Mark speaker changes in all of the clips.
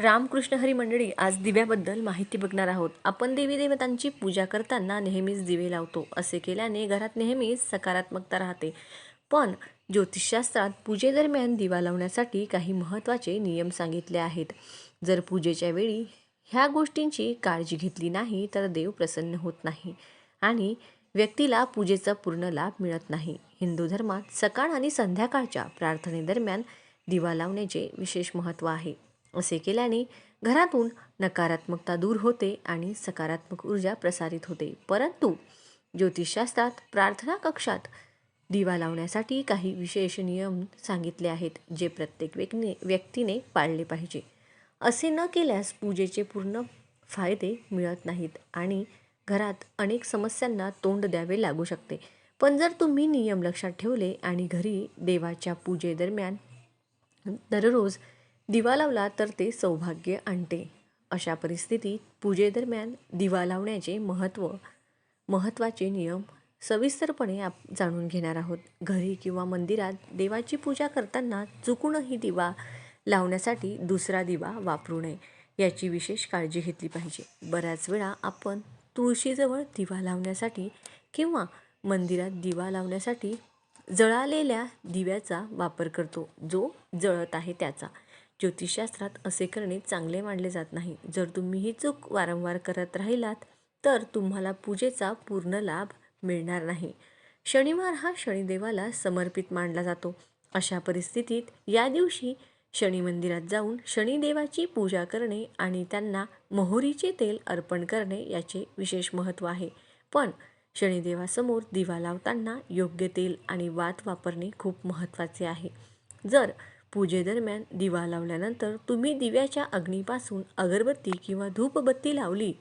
Speaker 1: रामकृष्ण हरी मंडळी आज दिव्याबद्दल माहिती बघणार आहोत. आपण देवी देवतांची पूजा करताना नेहमीच दिवे लावतो. असे केल्याने घरात नेहमीच सकारात्मकता राहते. पण ज्योतिषशास्त्रात पूजेदरम्यान दिवा लावण्यासाठी काही महत्त्वाचे नियम सांगितले आहेत. जर पूजेच्या वेळी ह्या गोष्टींची काळजी घेतली नाही तर देव प्रसन्न होत नाही आणि व्यक्तीला पूजेचा पूर्ण लाभ मिळत नाही. हिंदू धर्मात सकाळ आणि संध्याकाळच्या प्रार्थनेदरम्यान दिवा लावण्याचे विशेष महत्त्व आहे. असे केल्याने घरातून नकारात्मकता दूर होते आणि सकारात्मक ऊर्जा प्रसारित होते. परंतु ज्योतिषशास्त्रात प्रार्थना कक्षात दिवा लावण्यासाठी काही विशेष नियम सांगितले आहेत जे प्रत्येक व्यक्तीने व्यक्तीने पाळले पाहिजे. असे न केल्यास पूजेचे पूर्ण फायदे मिळत नाहीत आणि घरात अनेक समस्यांना तोंड द्यावे लागू शकते. पण जर तुम्ही नियम लक्षात ठेवले आणि घरी देवाच्या पूजेदरम्यान दररोज दिवा लावला तर ते सौभाग्य आणते. अशा परिस्थितीत पूजेदरम्यान दिवा लावण्याचे महत्त्व महत्त्वाचे नियम सविस्तरपणे आप जाणून घेणार आहोत. घरी किंवा मंदिरात देवाची पूजा करताना चुकूनही दिवा लावण्यासाठी दुसरा दिवा वापरू नये याची विशेष काळजी घेतली पाहिजे. बऱ्याच वेळा आपण तुळशीजवळ दिवा लावण्यासाठी किंवा मंदिरात दिवा लावण्यासाठी जळालेल्या दिव्याचा वापर करतो जो जळत आहे त्याचा. ज्योतिषशास्त्रात असे करणे चांगले मानले जात नाही. जर तुम्ही ही चूक वारंवार करत राहिलात तर तुम्हाला पूजेचा पूर्ण लाभ मिळणार नाही. शनिवार हा शनिदेवाला समर्पित मानला जातो. अशा परिस्थितीत या दिवशी शनी मंदिरात जाऊन शनिदेवाची पूजा करणे आणि त्यांना मोहरीचे तेल अर्पण करणे याचे विशेष महत्त्व आहे. पण शनिदेवासमोर दिवा लावताना योग्य तेल आणि वात वापरणे खूप महत्त्वाचे आहे. जर पूजेदरम्यान दिवा लावल्यानंतर तुम्ही दिव्याच्या अग्नीपासून अगरबत्ती किंवा धूपबत्ती लावली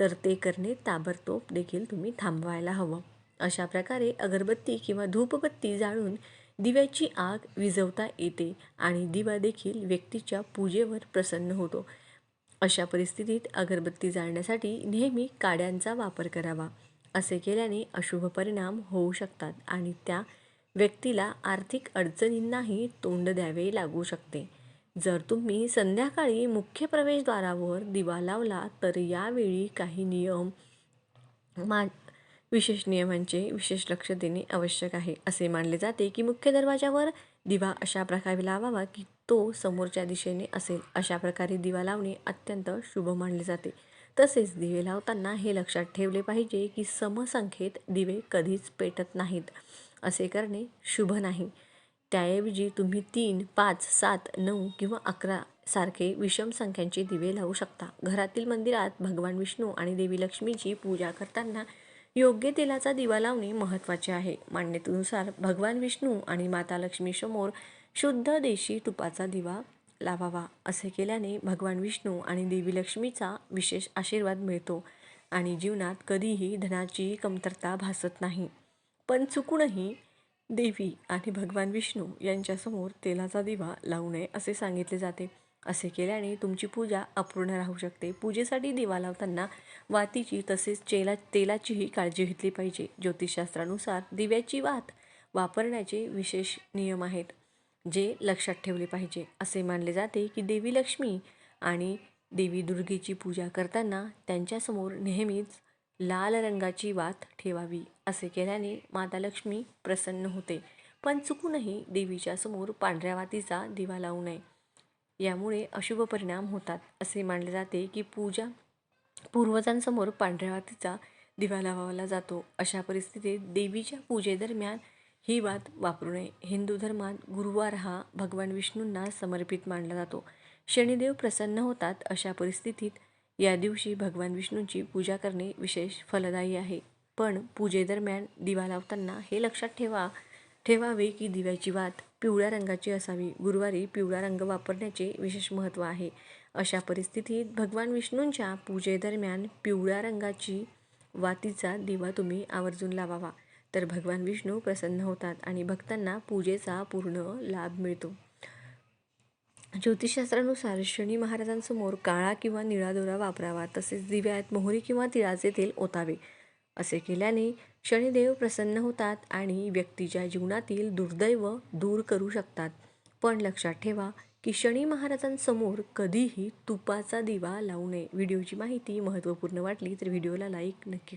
Speaker 1: तर ते करणे ताबडतोब देखील तुम्ही थांबवायला हवं. अशा प्रकारे अगरबत्ती किंवा धूपबत्ती जाळून दिव्याची आग विझवता येते आणि दिवा देखील व्यक्तीच्या पूजेवर प्रसन्न होतो. अशा परिस्थितीत अगरबत्ती जाळण्यासाठी नेहमी काड्यांचा वापर करावा. असे केल्याने अशुभ परिणाम होऊ शकतात आणि त्या व्यक्तीला आर्थिक अडचणींनाही तोंड द्यावे लागू शकते. जर तुम्ही संध्याकाळी मुख्य प्रवेशद्वारावर दिवा लावला तर यावेळी काही नियम मा विशेष नियमांचे विशेष लक्ष देणे आवश्यक आहे. असे मानले जाते की मुख्य दरवाजावर दिवा अशा प्रकारे लावावा की तो समोरच्या दिशेने असेल. अशा प्रकारे दिवा लावणे अत्यंत शुभ मानले जाते. तसेच दिवे लावताना हे लक्षात ठेवले पाहिजे की समसंख्येत दिवे कधीच पेटत नाहीत. असे करणे शुभ नाही. त्याऐवजी तुम्ही तीन पाच सात नऊ किंवा अकरा सारखे विषम संख्यांचे दिवे लावू शकता. घरातील मंदिरात भगवान विष्णू आणि देवी लक्ष्मीची पूजा करताना योग्य तेलाचा दिवा लावणे महत्त्वाचे आहे. मान्यतेनुसार भगवान विष्णू आणि माता लक्ष्मीसमोर शुद्ध देशी तुपाचा दिवा लावावा. असे केल्याने भगवान विष्णू आणि देवी लक्ष्मीचा विशेष आशीर्वाद मिळतो आणि जीवनात कधीही धनाची कमतरता भासत नाही. पण चुकूनही देवी आणि भगवान विष्णू यांच्यासमोर तेलाचा दिवा लावू नये असे सांगितले जाते. असे केल्याने तुमची पूजा अपूर्ण राहू शकते. पूजेसाठी दिवा लावताना वातीची तसेच चेला तेलाचीही काळजी घेतली पाहिजे. ज्योतिषशास्त्रानुसार दिव्याची वात वापरण्याचे विशेष नियम आहेत जे लक्षात ठेवले पाहिजे. असे मानले जाते की देवी लक्ष्मी आणि देवी दुर्गेची पूजा करताना त्यांच्यासमोर नेहमीच लाल रंगाची वात ठेवावी असे केल्याने माता लक्ष्मी प्रसन्न होते. पण चुकूनही देवीच्या समोर पांढऱ्या वातीचा दिवा लावू नये. यामुळे अशुभ परिणाम होतात असे मानले जाते की पूजा पूर्वजांसमोर पांढऱ्या वातीचा दिवा लावावा जातो. अशा परिस्थितीत देवीच्या पूजेदरम्यान ही वात वापरू नये. हिंदू धर्मात गुरुवार हा भगवान विष्णूंना समर्पित मानला जातो. शनिदेव प्रसन्न होतात अशा परिस्थितीत या दिवशी भगवान विष्णूंची पूजा करणे विशेष फलदायी आहे. पण पूजेदरम्यान दिवा लावताना हे लक्षात ठेवा ठेवावे की दिव्याची वात पिवळ्या रंगाची असावी. गुरुवारी पिवळा रंग वापरण्याचे विशेष महत्त्व आहे. अशा परिस्थितीत भगवान विष्णूंच्या पूजेदरम्यान पिवळ्या रंगाची वातीचा दिवा तुम्ही आवर्जून लावावा. तर भगवान विष्णू प्रसन्न होतात आणि भक्तांना पूजेचा पूर्ण लाभ मिळतो. ज्योतिषशास्त्रानुसार शनी महाराजांसमोर काळा किंवा निळा दोरा वापरावा तसेच दिव्यात मोहरी किंवा तिळाचे तेल ओतावे. असे केल्याने शनिदेव प्रसन्न होतात आणि व्यक्तीच्या जीवनातील दुर्दैव दूर करू शकतात. पण लक्षात ठेवा की शनी महाराजांसमोर कधीही तुपाचा दिवा लावू नये. व्हिडिओची माहिती महत्त्वपूर्ण वाटली तर व्हिडिओला लाईक नक्की करा.